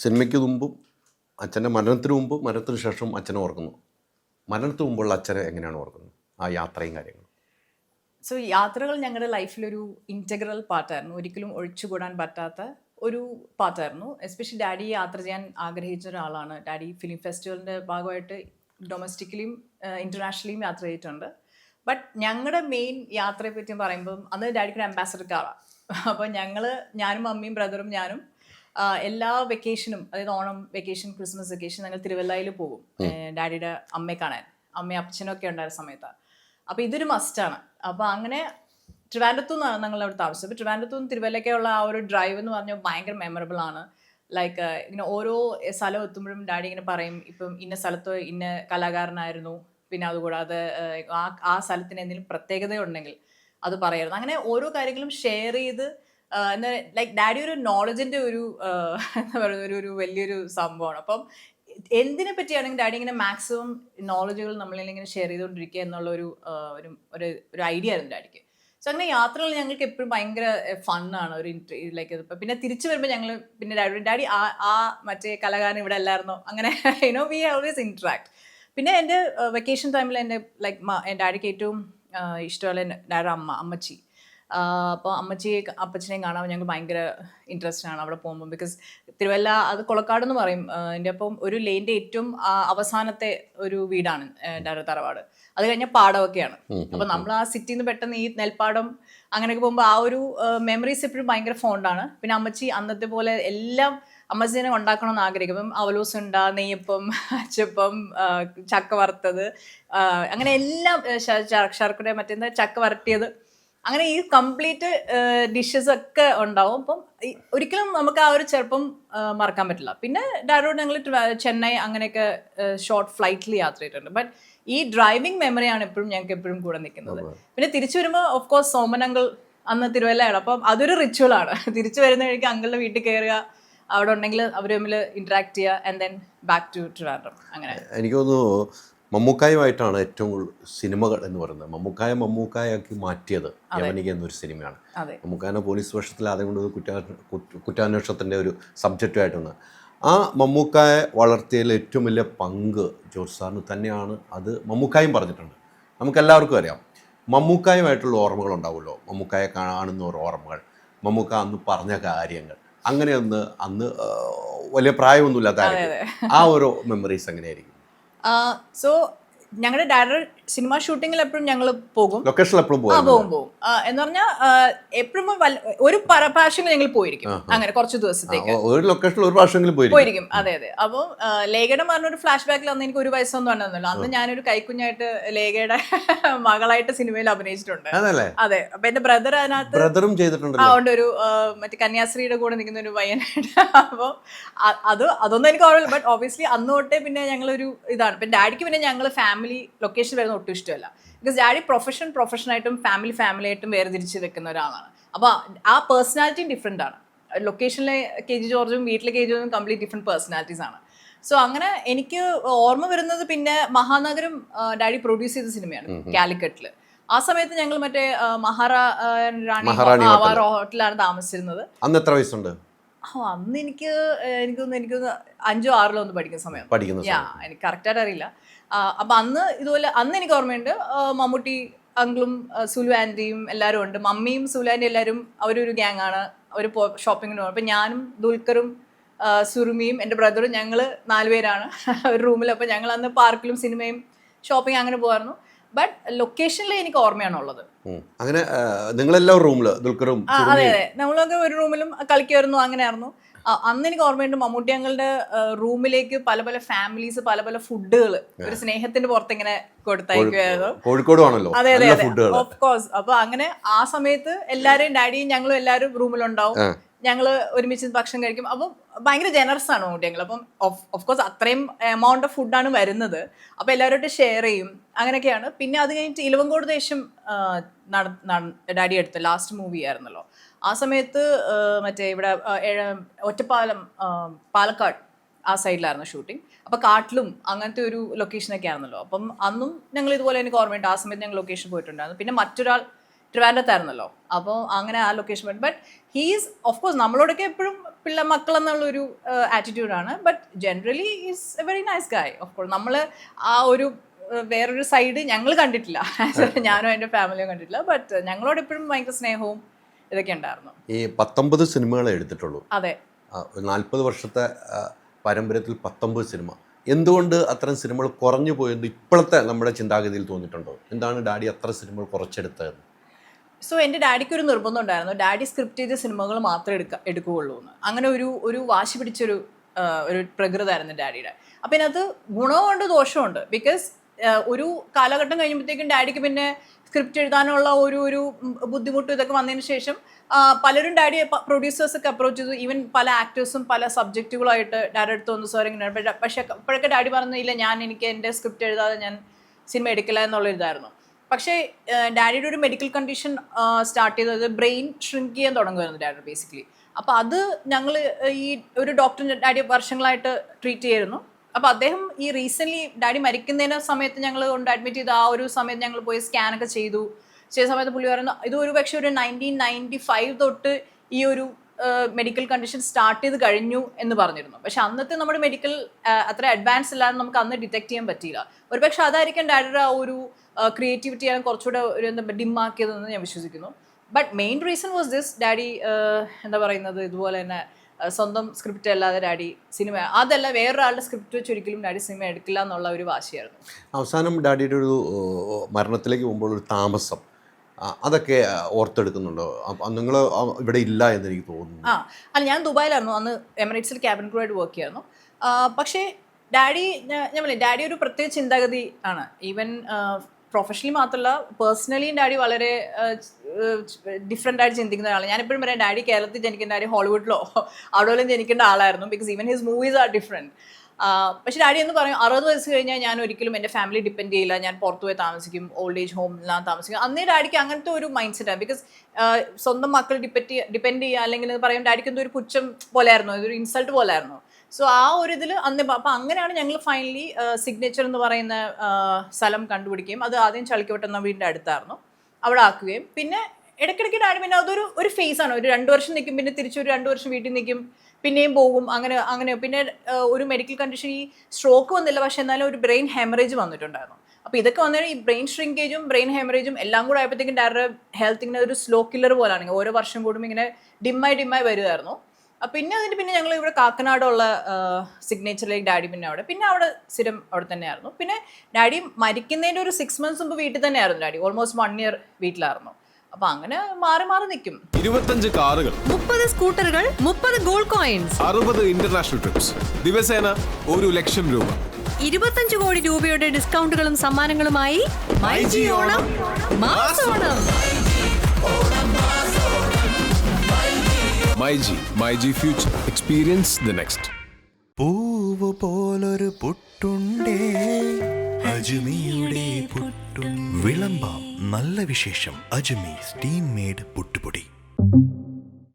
സിനിമയ്ക്ക് മുമ്പും അച്ഛന്റെ മരണത്തിന് മുമ്പും മരണത്തിന് ശേഷം അച്ഛനെ ഓർക്കുന്നു. മരണത്തിന് മുമ്പുള്ള അച്ഛനെ എങ്ങനെയാണ് ഓർക്കുന്നത്? ആ യാത്രയും കാര്യങ്ങളും. സോ യാത്രകൾ ഞങ്ങളുടെ ലൈഫിലൊരു ഇന്റഗ്രൽ പാർട്ടായിരുന്നു ഒരിക്കലും ഒഴിച്ചുകൂടാൻ പറ്റാത്ത ഒരു പാർട്ടായിരുന്നു എസ്പെഷ്യലി ഡാഡി യാത്ര ചെയ്യാൻ ആഗ്രഹിച്ച ഒരാളാണ്. ഡാഡി ഫിലിം ഫെസ്റ്റിവലിന്റെ ഭാഗമായിട്ട് ഡൊമസ്റ്റിക്കലിയും ഇന്റർനാഷണലിയും യാത്ര ചെയ്തിട്ടുണ്ട്. ബട്ട് ഞങ്ങളുടെ മെയിൻ യാത്രയെ പറ്റി പറയുമ്പം അന്ന് ഡാഡിക്ക് ഒരു അംബാസഡർ കാറാണ് അപ്പോൾ ഞങ്ങൾ ഞാനും അമ്മയും ബ്രദറും ഞാനും എല്ലാ വെക്കേഷനും അതായത് ഓണം വെക്കേഷൻ ക്രിസ്മസ് വെക്കേഷൻ ഞങ്ങൾ തിരുവല്ലയിൽ പോകും. ഡാഡിയുടെ അമ്മയെ കാണാൻ. അമ്മയും അപ്പച്ചനൊക്കെ ഉണ്ടായിരുന്ന സമയത്ത്. അപ്പോൾ ഇതൊരു മസ്റ്റാണ് അപ്പോൾ അങ്ങനെ ട്രിവാൻഡത്തു നിന്നാണ് ഞങ്ങൾ അവിടെ താമസിച്ചത്. അപ്പോൾ ട്രിവാൻഡത്തു നിന്ന് തിരുവല്ലയ്ക്കുള്ള ആ ഒരു ഡ്രൈവ് എന്ന് പറഞ്ഞാൽ ഭയങ്കര മെമ്മറബിൾ ആണ്. ലൈക്ക് ഇങ്ങനെ ഓരോ സ്ഥലം എത്തുമ്പോഴും ഡാഡി ഇങ്ങനെ പറയും ഇപ്പം ഇന്ന സ്ഥലത്ത് ഇന്ന കലാകാരനായിരുന്നു. പിന്നെ അതുകൂടാതെ ആ ആ സ്ഥലത്തിന് എന്തെങ്കിലും പ്രത്യേകത ഉണ്ടെങ്കിൽ അത് പറയായിരുന്നു അങ്ങനെ ഓരോ കാര്യങ്ങളും ഷെയർ ചെയ്ത് എന്താ ലൈക്ക് ഡാഡി ഒരു നോളജിന്റെ ഒരു എന്താ പറയുന്ന ഒരു വലിയൊരു സംഭവമാണ്. അപ്പം എന്തിനെ പറ്റിയാണെങ്കിൽ ഡാഡി ഇങ്ങനെ മാക്സിമം നോളജുകൾ നമ്മളിൽ ഇങ്ങനെ ഷെയർ ചെയ്തുകൊണ്ടിരിക്കുക എന്നുള്ള ഒരു ഒരു ഒരു ഐഡിയ ആയിരുന്നു ഡാഡിക്ക് സോ അങ്ങനെ യാത്രകൾ ഞങ്ങൾക്ക് എപ്പോഴും ഭയങ്കര ഫണ്ണാണ് ഒരു ലൈക്ക് പിന്നെ തിരിച്ചു വരുമ്പോൾ ഞങ്ങൾ പിന്നെ ഡാഡി ഡാഡി ആ ആ മറ്റേ കലാകാരൻ ഇവിടെ അല്ലായിരുന്നോ? അങ്ങനെ യുനോ വി ഓൾവേസ് ഇൻട്രാക്ട് പിന്നെ എന്റെ വെക്കേഷൻ ടൈമിൽ എന്റെ ലൈക്ക് എന്റെ ഡാഡിക്ക് ഏറ്റവും ഇഷ്ടമുള്ള ഡാഡി അമ്മ അമ്മച്ചി. അപ്പോൾ അമ്മച്ചിയെ അപ്പച്ചനെയും കാണാൻ ഞങ്ങൾക്ക് ഭയങ്കര ഇൻട്രസ്റ്റ് ആണ് അവിടെ പോകുമ്പോൾ ബിക്കോസ് തിരുവല്ല അത് കൊളക്കാട് എന്ന് പറയും. എന്റെ അപ്പം ഒരു ലെയിന്റെ ഏറ്റവും അവസാനത്തെ ഒരു വീടാണ് എന്റെ തറവാട്. അത് കഴിഞ്ഞാൽ പാടമൊക്കെയാണ്. അപ്പം നമ്മൾ ആ സിറ്റിയിൽ നിന്ന് പെട്ടെന്ന് ഈ നെൽപ്പാടം അങ്ങനെയൊക്കെ പോകുമ്പോൾ ആ ഒരു മെമ്മറീസ് എപ്പോഴും ഭയങ്കര ഫോണ്ടാണ് പിന്നെ അമ്മച്ചി അന്നത്തെ പോലെ എല്ലാം അമ്മച്ചീനെ ഉണ്ടാക്കണമെന്ന് ആഗ്രഹിക്കും. അപ്പം അവലോസ് ഉണ്ട നെയ്യപ്പം അച്ചപ്പം ചക്ക വറുത്തത് അങ്ങനെ എല്ലാം ശർക്കര മറ്റെന്താ ചക്ക വരട്ടിയത് അങ്ങനെ ഈ കംപ്ലീറ്റ് ഡിഷസ് ഒക്കെ ഉണ്ടാവും. അപ്പം ഒരിക്കലും നമുക്ക് ആ ഒരു ചെറുപ്പം മറക്കാൻ പറ്റില്ല. പിന്നെ ഡാരോട് ഞങ്ങൾ ചെന്നൈ അങ്ങനെയൊക്കെ ഷോർട്ട് ഫ്ലൈറ്റിൽ യാത്ര ചെയ്തിട്ടുണ്ട്. ബട്ട് ഈ ഡ്രൈവിംഗ് മെമ്മറിയാണ് എപ്പോഴും ഞങ്ങൾക്ക് എപ്പോഴും കൂടെ നിൽക്കുന്നത്. പിന്നെ തിരിച്ചു വരുമ്പോൾ ഓഫ് കോഴ്സ് സോമനങ്കിൾ അന്ന് തിരുവല്ലയാണ് അപ്പം അതൊരു റിച്വൽ ആണ്. തിരിച്ചു വരുന്ന വഴിക്ക് അങ്കിളുടെ വീട്ടിൽ കയറുക അവിടെ ഉണ്ടെങ്കിൽ അവർ തമ്മിൽ ഇന്ററാക്ട് ചെയ്യുക and then back to Trivandrum അങ്ങനെ. എനിക്ക് തോന്നുന്നു മമ്മൂക്കായുമായിട്ടാണ് ഏറ്റവും കൂടുതൽ സിനിമകൾ എന്ന് പറയുന്നത്. മമ്മൂക്കായ മമ്മൂക്കായാക്കി മാറ്റിയത് യവനിക എന്നൊരു സിനിമയാണ്. മമ്മൂക്കാനെ പോലീസ് വേഷത്തിൽ ആദ്യം കൊണ്ട് കുറ്റാ കുറ്റ- കുറ്റാന്വേഷണത്തിന്റെ ഒരു സബ്ജക്റ്റുമായിട്ടുണ്ട് ആ മമ്മൂക്കായെ വളർത്തിയതിൽ ഏറ്റവും വലിയ പങ്ക് ജോർജ് സാറിന് തന്നെയാണ് അത് മമ്മൂക്കായും പറഞ്ഞിട്ടുണ്ട്. നമുക്കെല്ലാവർക്കും അറിയാം. മമ്മൂക്കായുമായിട്ടുള്ള ഓർമ്മകൾ ഉണ്ടാവുമല്ലോ. മമ്മൂക്കായെ കാണുന്ന ഒരു ഓർമ്മകൾ. മമ്മൂക്ക അന്ന് പറഞ്ഞ കാര്യങ്ങൾ. അങ്ങനെയൊന്ന് അന്ന് വലിയ പ്രായമൊന്നുമില്ലാത്ത. ആ ഒരു മെമ്മറീസ് എങ്ങനെയായിരിക്കും? സോ ഞങ്ങളുടെ ഡയറക്ടർ സിനിമ ഷൂട്ടിങ്ങിൽ എപ്പോഴും ഞങ്ങൾ പോകും. ലൊക്കേഷനിൽ എപ്പോഴും ആ പോകും പോകും. എന്ന് പറഞ്ഞാൽ എപ്പോഴും ഒരു പ്രാവശ്യം ഞങ്ങൾ പോയിരിക്കും. അങ്ങനെ കുറച്ച് ദിവസത്തേക്ക്. ഒരു ലൊക്കേഷനിൽ ഒരു പ്രാവശ്യമെങ്കിലും പോയിരിക്കും. അതെ അതെ. അപ്പോൾ ലേഖയുടെ പറഞ്ഞ ഒരു ഫ്ലാഷ് ബാക്കിൽ അന്ന് എനിക്ക് ഒരു വയസ്സൊന്നും ഉണ്ടെന്നല്ലോ അന്ന് ഞാനൊരു കൈക്കുഞ്ഞായിട്ട് ലേഖയുടെ മകളായിട്ട് സിനിമയിൽ അഭിനയിച്ചിട്ടുണ്ട്. അതെ. അപ്പൊ എന്റെ ബ്രദർ അതിനകത്ത് ബ്രദറും ആ ചെയ്തിട്ടുണ്ടല്ലോ? ഉണ്ട്. ഒരു മറ്റേ കന്യാസ്ത്രീയുടെ കൂടെ നിൽക്കുന്ന ഒരു പയ്യനായിട്ട്. അപ്പോൾ അത് അതൊന്നും എനിക്ക് ഓർമ്മയില്ല. ബട്ട് ഓബിയസ്ലി അന്ന് തൊട്ടേ പിന്നെ ഞങ്ങളൊരു ഇതാണ്. പിന്നെ ഡാഡിക്ക് പിന്നെ ഞങ്ങൾ ഫാമിലി ലൊക്കേഷൻ വരുന്ന ഒട്ടും ഇഷ്ടമല്ല. ബിക്കോസ് ഡാഡി പ്രൊഫഷൻ പ്രൊഫഷനായിട്ടും ഫാമിലി ഫാമിലി ആയിട്ടും വേർതിരിച്ച് വെക്കുന്ന ഒരാളാണ്. അപ്പോൾ ആ പേഴ്സണാലിറ്റി ഡിഫറെന്റ് ആണ്. ലൊക്കേഷനിലെ കെ ജി ജോർജും വീട്ടിലെ കെ ജി ജോർജും കംപ്ലീറ്റ് ഡിഫറെന്റ് പേഴ്സണാലിറ്റീസ് ആണ്. സോ അങ്ങനെ എനിക്ക് ഓർമ്മ വരുന്നത് പിന്നെ മഹാനഗരം ഡാഡി പ്രൊഡ്യൂസ് ചെയ്ത സിനിമയാണ് കാലിക്കറ്റിൽ ആ സമയത്ത് ഞങ്ങൾ മറ്റേ മഹാറാണി ഹോട്ടലാണ് താമസിച്ചിരുന്നത്. അന്ന് എത്ര വയസ്സുണ്ട്? അന്ന് എനിക്ക് എനിക്കൊന്ന് എനിക്കൊന്ന് അഞ്ചോ ആറിലോ ഒന്ന് പഠിക്കുന്ന സമയം. പഠിക്കുന്ന എനിക്ക് കറക്റ്റായിട്ട് അറിയില്ല. അപ്പൊ അന്ന് ഇതുപോലെ അന്ന് എനിക്ക് ഓർമ്മയുണ്ട് മമ്മൂട്ടി അങ്കിളും സുലു ആന്റിയും എല്ലാവരും ഉണ്ട്. മമ്മിയും സുലു ആന്റി എല്ലാവരും അവരൊരു ഗ്യാങ് ആണ്. അവർ ഷോപ്പിങ്ങിന് പോകും. അപ്പം ഞാനും ദുൽഖറും സുറുമിയും എന്റെ ബ്രദറും ഞങ്ങൾ നാലുപേരാണ് ഒരു റൂമിൽ അപ്പം ഞങ്ങൾ അന്ന് പാർക്കിലും സിനിമയും ഷോപ്പിംഗ് അങ്ങനെ പോകായിരുന്നു ബട്ട് ലൊക്കേഷനിൽ എനിക്ക് ഓർമ്മയാണുള്ളത്. ഉള്ളത് അങ്ങനെ നിങ്ങളെല്ലാം റൂമിൽ ദുൽഖറും അതെ അതെ. നമ്മളൊക്കെ ഒരു റൂമിലും കളിക്കുമായിരുന്നു അങ്ങനെയായിരുന്നു. അന്ന് എനിക്ക് ഓർമ്മയുണ്ട് മമ്മൂട്ടി ഞങ്ങളുടെ റൂമിലേക്ക് പല പല ഫാമിലീസ് പല പല ഫുഡുകൾ ഒരു സ്നേഹത്തിന്റെ പുറത്ത് ഇങ്ങനെ കൊടുത്തയക്കുകയായിരുന്നു അതെ അതെ അതെ. ഓഫ് കോഴ്സ് അപ്പൊ അങ്ങനെ ആ സമയത്ത് എല്ലാരെയും ഡാഡിയും ഞങ്ങളും എല്ലാരും റൂമിലുണ്ടാവും. ഞങ്ങൾ ഒരുമിച്ച് ഭക്ഷണം കഴിക്കും. അപ്പം ഭയങ്കര ജനറസ് ആണ് മമ്മൂട്ടി ഞങ്ങൾ അപ്പം ഓഫ് കോഴ്സ് അത്രയും എമൗണ്ട് ഓഫ് ഫുഡാണ് വരുന്നത്. അപ്പൊ എല്ലാവരോട്ട് ഷെയർ ചെയ്യും. അങ്ങനെയൊക്കെയാണ്. പിന്നെ അത് കഴിഞ്ഞിട്ട് ഇലവങ്കോട് ദേശം ഡാഡി എടുത്ത ലാസ്റ്റ് മൂവി ആയിരുന്നല്ലോ. ആ സമയത്ത് മറ്റേ ഇവിടെ ഒറ്റപ്പാലം പാലക്കാട് ആ സൈഡിലായിരുന്നു ഷൂട്ടിംഗ്. അപ്പോൾ കാട്ടിലും അങ്ങനത്തെ ഒരു ലൊക്കേഷനൊക്കെ ആയിരുന്നല്ലോ. അപ്പം അന്നും ഞങ്ങൾ ഇതുപോലെ എനിക്ക് ഓർമ്മയുണ്ട്. ആ സമയത്ത് ഞങ്ങൾ ലൊക്കേഷൻ പോയിട്ടുണ്ടായിരുന്നു. പിന്നെ മറ്റൊരാൾ ട്രിവാൻഡത്തായിരുന്നല്ലോ അപ്പോൾ അങ്ങനെ ആ ലൊക്കേഷൻ പോയിട്ട് ബട്ട് ഹീസ് ഓഫ് കോഴ്സ് നമ്മളോടൊക്കെ എപ്പോഴും പിള്ള മക്കൾ എന്നുള്ളൊരു ആറ്റിറ്റ്യൂഡാണ് but generally is a very nice guy of course നമ്മൾ ആ ഒരു വേറൊരു സൈഡ് ഞങ്ങൾ കണ്ടിട്ടില്ല. ഞാനും എന്റെ ഫാമിലിയും കണ്ടിട്ടില്ല. ബട്ട് ഞങ്ങളോട് എപ്പോഴും ഭയങ്കര സ്നേഹവും ഇതൊക്കെ ഉണ്ടായിരുന്നു. ഈ പത്തൊമ്പത് സിനിമകളെ എടുത്തിട്ടുള്ളൂ. അതെ. നാൽപ്പത് വർഷത്തെ പാരമ്പര്യത്തിൽ പത്തൊമ്പത് സിനിമ. എന്തുകൊണ്ട് അത്തരം സിനിമകൾ കുറഞ്ഞു പോയെന്ന് ഇപ്പോഴത്തെ നമ്മുടെ ചിന്താഗതിയിൽ തോന്നിയിട്ടുണ്ടോ? എന്താണ് ഡാഡി അത്ര സിനിമകൾ കുറച്ചെടുത്തത് സോ എന്റെ ഡാഡിക്ക് ഒരു നിർബന്ധം ഉണ്ടായിരുന്നു. ഡാഡി സ്ക്രിപ്റ്റ് ചെയ്ത സിനിമകൾ മാത്രമേ എടുക്ക എടുക്കുകയുള്ളൂ എന്ന്. അങ്ങനെ ഒരു ഒരു വാശി പിടിച്ചൊരു ഒരു പ്രകൃതമായിരുന്നു ഡാഡിയുടെ. അപ്പം ഇതിനകത്ത് ഗുണമുണ്ട് ദോഷമുണ്ട് ബിക്കോസ് ഒരു കാലഘട്ടം കഴിയുമ്പോഴത്തേക്കും ഡാഡിക്ക് പിന്നെ സ്ക്രിപ്റ്റ് എഴുതാനുള്ള ഒരു ഒരു ബുദ്ധിമുട്ട് ഇതൊക്കെ വന്നതിന് ശേഷം പലരും ഡാഡി പ്രൊഡ്യൂസേഴ്സൊക്കെ അപ്രോച്ച് ചെയ്തു. ഈവൻ പല ആക്ടേഴ്സും പല സബ്ജക്റ്റുകളായിട്ട് ഡാഡി അടുത്ത് വന്നു. സാർ ഇങ്ങനെ പക്ഷേ അപ്പോഴൊക്കെ ഡാഡി പറഞ്ഞില്ല ഞാൻ എനിക്ക് എന്റെ സ്ക്രിപ്റ്റ് എഴുതാതെ ഞാൻ സിനിമ എടുക്കില്ല എന്നുള്ള ഇതായിരുന്നു പക്ഷേ ഡാഡിയുടെ ഒരു മെഡിക്കൽ കണ്ടീഷൻ സ്റ്റാർട്ട് ചെയ്തത് ബ്രെയിൻ ഷ്രിങ്ക് ചെയ്യാൻ തുടങ്ങുമായിരുന്നു ഡാഡി ബേസിക്കലി അപ്പോൾ അത് ഞങ്ങൾ ഈ ഒരു ഡോക്ടറിന്റെ ഡാഡി വർഷങ്ങളായിട്ട് ട്രീറ്റ് ചെയ്യായിരുന്നു. അപ്പോൾ അദ്ദേഹം ഈ റീസെന്റ് ഡാഡി മരിക്കുന്നതിന് സമയത്ത് ഞങ്ങൾ കൊണ്ട് അഡ്മിറ്റ് ചെയ്ത ആ ഒരു സമയത്ത് ഞങ്ങൾ പോയി സ്കാൻ ഒക്കെ ചെയ്തു. ചെയ്ത സമയത്ത് പുള്ളി പറയുന്നു ഇത് ഒരു പക്ഷേ ഒരു നയന്റീൻ നയന്റി ഫൈവ് തൊട്ട് ഈ ഒരു മെഡിക്കൽ കണ്ടീഷൻ സ്റ്റാർട്ട് ചെയ്ത് കഴിഞ്ഞു എന്ന് പറഞ്ഞിരുന്നു. പക്ഷെ അന്നത്തെ നമ്മുടെ മെഡിക്കൽ അത്ര അഡ്വാൻസ് ഇല്ലാതെ നമുക്ക് അന്ന് ഡിറ്റക്ട് ചെയ്യാൻ പറ്റിയില്ല. ഒരു പക്ഷെ അതായിരിക്കും ഡാഡിയുടെ ആ ഒരു ക്രിയേറ്റിവിറ്റി ആണ് കുറച്ചുകൂടെ ഒരു എന്താ ഡിമ്മാക്കിയതെന്ന് ഞാൻ വിശ്വസിക്കുന്നു. But main reason was this daddy എന്താ പറയുന്നത് ഇതുപോലെ തന്നെ സ്വന്തം സ്ക്രിപ്റ്റ് അല്ലാതെ ഡാഡി സിനിമ അതല്ല വേറൊരാളുടെ സ്ക്രിപ്റ്റ് വെച്ച് ഒരിക്കലും ഡാഡി സിനിമ എടുക്കില്ല എന്നുള്ള ഒരു വാശിയായിരുന്നു. അവസാനം ഡാഡിയുടെ ഒരു മരണത്തിലേക്ക് പോകുമ്പോൾ ഒരു താമസം അതൊക്കെ ഓർത്തെടുക്കുന്നുണ്ടോ? നിങ്ങൾ ഇവിടെ ഇല്ല എന്ന് എനിക്ക് തോന്നുന്നു. ആ അല്ല ഞാൻ ദുബായിലായിരുന്നു. അന്ന് എമിറേറ്റ്സിൽ ക്യാബിൻ ക്രൂ ആയിട്ട് വർക്ക് ചെയ്യായിരുന്നു. പക്ഷേ ഡാഡി ഞാൻ പറയും ഡാഡി ഒരു പ്രത്യേക ചിന്താഗതി ആണ്. ഈവൻ പ്രൊഫഷണലി മാത്രമല്ല പേഴ്സണലിയും ഡാഡി വളരെ ഡിഫറെന്റ് ആയിട്ട് ചിന്തിക്കുന്ന ആളാണ് ഞാനെപ്പോഴും പറയാം ഡാഡി കേരളത്തിൽ ജനിക്കേണ്ട ആരും? ഹോളിവുഡിലോ? അവിടെ ജനിക്കേണ്ട ആളായിരുന്നു. Because even his movies are different പക്ഷേ ഡാഡി എന്ന് പറയും അറുപത് വയസ്സ് കഴിഞ്ഞാൽ ഞാൻ ഒരിക്കലും എന്റെ ഫാമിലി ഡിപ്പെൻഡ് ചെയ്യില്ല. ഞാൻ പുറത്തു പോയി താമസിക്കും. ഓൾഡ് ഏജ് ഹോമിലാണ് താമസിക്കും. അന്നേ ഡാഡിക്ക് അങ്ങനത്തെ ഒരു മൈൻഡ് സെറ്റാണ് ബിക്കോസ് സ്വന്തം മക്കൾ ഡിപ്പെൻഡ് ഡിപ്പെൻഡ് ചെയ്യുക അല്ലെങ്കിൽ പറയും ഡാഡിക്ക് എന്തോ ഒരു പുച്ഛം പോലെയായിരുന്നു ഇതൊരു ഇൻസൾട്ട് പോലെയായിരുന്നു സോ ആ ഒരു ഇതിൽ അന്ന് അപ്പം അങ്ങനെയാണ് ഞങ്ങൾ ഫൈനലി സിഗ്നേച്ചർ എന്ന് പറയുന്ന സ്ഥലം കണ്ടുപിടിക്കുകയും അത് ആദ്യം ചളിക്കോട്ടെന്ന വീടിന്റെ അടുത്തായിരുന്നു. അവിടെ ആക്കുകയും പിന്നെ ഇടയ്ക്കിടയ്ക്ക് ഡാഡി പിന്നെ അതൊരു ഒരു ഫേസ് ആണ്. ഒരു രണ്ട് വർഷം നിൽക്കും പിന്നെ തിരിച്ചൊരു രണ്ട് വർഷം വീട്ടിൽ നിൽക്കും പിന്നെയും പോകും അങ്ങനെ അങ്ങനെ. പിന്നെ ഒരു മെഡിക്കൽ കണ്ടീഷൻ ഈ സ്ട്രോക്ക് വന്നില്ല പക്ഷെ എന്നാലും ഒരു ബ്രെയിൻ ഹെമറേജ് വന്നിട്ടുണ്ടായിരുന്നു. അപ്പോൾ ഇതൊക്കെ വന്നാൽ ഈ ബ്രെയിൻ ഷ്രിങ്കേജും ബ്രെയിൻ ഹെമറേജും എല്ലാം കൂടെ ആയപ്പോഴത്തേക്കും ഡയറുടെ ഹെൽത്ത് ഇങ്ങനെ ഒരു സ്ലോ കില്ലർ പോലാണ് ഓരോ വർഷം കൂടും ഇങ്ങനെ ഡിമ്മായി ഡിമ്മായി വരുമായിരുന്നു പിന്നെ അതിന് പിന്നെ ഞങ്ങൾ ഇവിടെ കാക്കനാടുള്ള സിഗ്നേച്ചറിലേക്ക് ഡാഡി പിന്നെ അവിടെ. പിന്നെ അവിടെ സ്ഥിരം അവിടെ തന്നെയായിരുന്നു. പിന്നെ ഡാഡി മരിക്കുന്നതിന്റെ ഒരു സിക്സ് മന്ത്സ് മുമ്പ് വീട്ടിൽ തന്നെയായിരുന്നു ഡാഡി ഓൾമോസ്റ്റ് വൺ ഇയർ വീട്ടിലായിരുന്നു. അപ്പൊ അങ്ങനെ മാറി മാറി നിൽക്കും ഇരുപത്തഞ്ച് കാറുകൾ. മുപ്പത് സ്കൂട്ടറുകൾ മുപ്പത് ഗോൾഡ് കോയിൻസ് അറുപത് ഇന്റർനാഷണൽ ട്രിപ്സ് ദിവസേന ഒരു ലക്ഷം രൂപ. ഇരുപത്തഞ്ച് കോടി രൂപയുടെ ഡിസ്കൗണ്ടുകളും സമ്മാനങ്ങളുമായി myG Onam മാസോണം myG future. Experience the next പൂവ് പോലൊരു പുട്ടുണ്ടേ. അജ്മിയുടെ വിളമ്പാം നല്ല വിശേഷം. അജ്മി സ്റ്റീം മേഡ് പുട്ടുപൊടി.